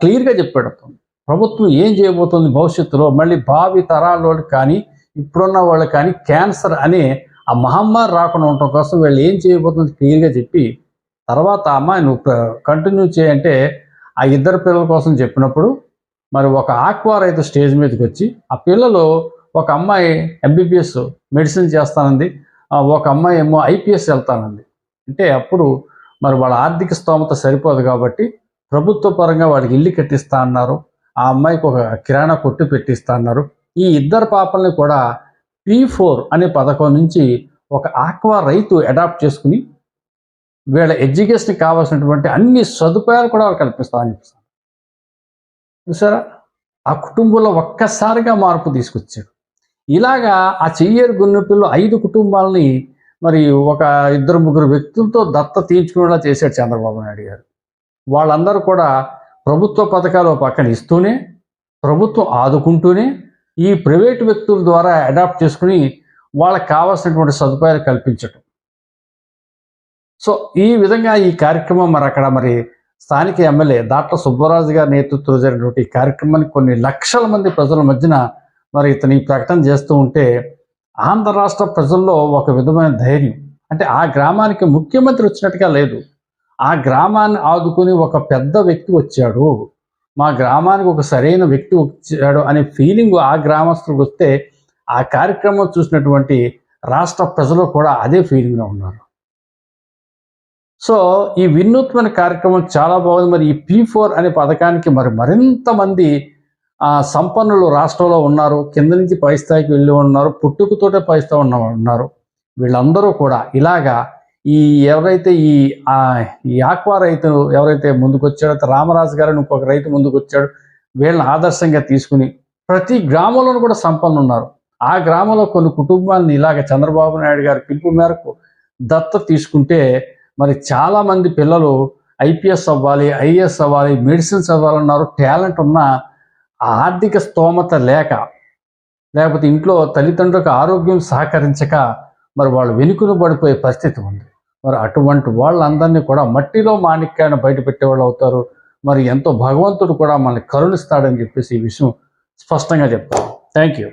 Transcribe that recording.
క్లియర్గా చెప్పేటప్పుడు ప్రభుత్వం ఏం చేయబోతుంది భవిష్యత్తులో? మళ్ళీ భావి తరాల వాళ్ళు కానీ ఇప్పుడున్న వాళ్ళు కానీ క్యాన్సర్ అనే ఆ మహమ్మారి రాకుండా ఉండటం కోసం వీళ్ళు ఏం చేయబోతుంది క్లియర్గా చెప్పి తర్వాత అమ్మాయి నువ్వు కంటిన్యూ చేయంటే ఆ ఇద్దరు పిల్లల కోసం చెప్పినప్పుడు మరి ఒక ఆక్వా రైతు స్టేజ్ మీదకి వచ్చి ఆ పిల్లలు ఒక అమ్మాయి ఎంబీబీఎస్ మెడిసిన్ చేస్తానంది ఒక అమ్మాయి ఏమో ఐపీఎస్ వెళ్తానంది. అంటే అప్పుడు మరి వాళ్ళ ఆర్థిక స్తోమత సరిపోదు కాబట్టి ప్రభుత్వ పరంగా వాడికి ఇల్లు కట్టిస్తా అన్నారు. ఆ అమ్మాయికి ఒక కిరాణా కొట్టు పెట్టిస్తా అన్నారు. ఈ ఇద్దరు పాపల్ని కూడా పీ ఫోర్ అనే పథకం నుంచి ఒక ఆక్వా రైతు అడాప్ట్ చేసుకుని వీళ్ళ ఎడ్యుకేషన్కి కావాల్సినటువంటి అన్ని సదుపాయాలు కూడా వాళ్ళు కల్పిస్తామని చెప్తాను చూసారా? ఆ కుటుంబంలో ఒక్కసారిగా మార్పు తీసుకొచ్చాడు. ఇలాగా ఆ చెయ్యరు గున్నెపిల్లో ఐదు కుటుంబాలని మరి ఒక ఇద్దరు ముగ్గురు వ్యక్తులతో దత్త తీర్చుకునేలా చేశాడు చంద్రబాబు నాయుడు గారు. వాళ్ళందరూ కూడా ప్రభుత్వ పథకాలు పక్కన ఇస్తూనే ప్రభుత్వం ఆదుకుంటూనే ఈ ప్రైవేట్ వ్యక్తుల ద్వారా అడాప్ట్ చేసుకుని వాళ్ళకి కావాల్సినటువంటి సదుపాయాలు కల్పించటం. సో ఈ విధంగా ఈ కార్యక్రమం మరి అక్కడ మరి స్థానిక ఎమ్మెల్యే దాట్ల సుబ్బరాజు గారి నేతృత్వంలో జరిగినటువంటి ఈ కార్యక్రమాన్ని కొన్ని లక్షల మంది ప్రజల మధ్యన మరి ఇతను ఈ ప్రకటన చేస్తూ ఉంటే ఆంధ్ర రాష్ట్ర ప్రజల్లో ఒక విధమైన ధైర్యం. అంటే ఆ గ్రామానికి ముఖ్యమంత్రి వచ్చినట్టుగా లేదు. ఆ గ్రామాన్ని ఆదుకుని ఒక పెద్ద వ్యక్తి వచ్చాడు. మా గ్రామానికి ఒక సరైన వ్యక్తి వచ్చాడు అనే ఫీలింగ్ ఆ గ్రామస్తులకు వస్తే ఆ కార్యక్రమం చూసినటువంటి రాష్ట్ర ప్రజలు కూడా అదే ఫీలింగ్లో ఉన్నారు. సో ఈ వినూత్న కార్యక్రమం చాలా బాగుంది. మరి ఈ పీ ఫోర్ అనే పథకానికి మరి మరింత మంది సంపన్నులు రాష్ట్రంలో ఉన్నారు. కింద నుంచి పై స్థాయికి వెళ్ళి ఉన్నారు. పుట్టుకతోటే పై స్థాయి ఉన్న ఉన్నారు. వీళ్ళందరూ కూడా ఇలాగా ఈ ఎవరైతే ఈ ఈ ఆక్వా రైతు ఎవరైతే ముందుకొచ్చాడో రామరాజు గారు అని ఇంకొక రైతు ముందుకొచ్చాడు వీళ్ళని ఆదర్శంగా తీసుకుని ప్రతి గ్రామంలోనూ కూడా సంపన్నులు ఉన్నారు. ఆ గ్రామంలో కొన్ని కుటుంబాలను ఇలాగ చంద్రబాబు నాయుడు గారి పిలుపు మేరకు దత్త తీసుకుంటే మరి చాలామంది పిల్లలు ఐపీఎస్ అవ్వాలి ఐఏఎస్ అవ్వాలి మెడిసిన్స్ అవ్వాలన్నారు టాలెంట్ ఉన్న ఆ ఆర్థిక స్తోమత లేక లేకపోతే ఇంట్లో తల్లిదండ్రులకు ఆరోగ్యం సహకరించక మరి వాళ్ళు వెనుకను పడిపోయే పరిస్థితి ఉంది. మరి అటువంటి వాళ్ళందరినీ కూడా మట్టిలో మాణిక్యాన్ని బయట పెట్టేవాళ్ళు అవుతారు. మరి ఎంతో భగవంతుడు కూడా మనల్ని కరుణిస్తాడని చెప్పేసి ఈ విషయం స్పష్టంగా చెప్తాను థ్యాంక్ యూ